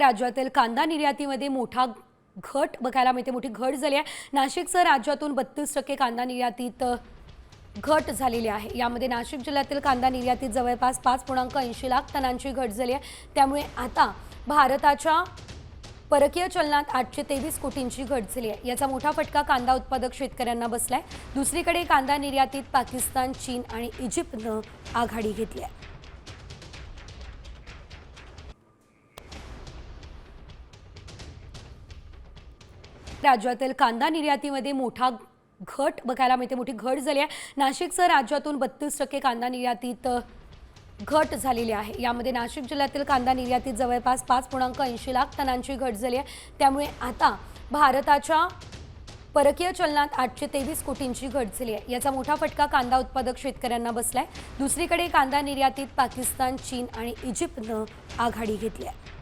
राज्यातील कांदा निर्यातीमध्ये मोठा घट बघायला मिळते मोठी घट झाली आहे. नाशिकसह राज्यातून बत्तीस टक्के कांदा निर्यातीत घट झालेली आहे. यामध्ये नाशिक जिल्ह्यातील कांदा निर्यातीत जवळपास पाच पूर्णांक ऐंशी लाख टनांची घट झाली आहे. त्यामुळे आता भारताच्या परकीय चलनात आठशे तेवीस कोटींची घट झाली आहे. याचा मोठा फटका कांदा उत्पादक शेतकऱ्यांना बसलाय. दुसरीकडे कांदा निर्यातीत पाकिस्तान चीन आणि इजिप्तनं आघाडी घेतली आहे. राज्यातील कांदा निर्यातीमध्ये मोठा घट बघायला मिळते मोठी घट झाली आहे. नाशिकसह राज्यातून बत्तीस टक्के कांदा निर्यातीत घट झालेली आहे. यामध्ये नाशिक जिल्ह्यातील कांदा निर्यातीत जवळपास पाच पूर्णांक ऐंशी लाख टनांची घट झाली आहे. त्यामुळे आता भारताच्या परकीय चलनात आठशे तेवीस कोटींची घट झाली आहे. याचा मोठा फटका कांदा उत्पादक शेतकऱ्यांना बसलाय. दुसरीकडे कांदा निर्यातीत पाकिस्तान चीन आणि इजिप्तनं आघाडी घेतली आहे.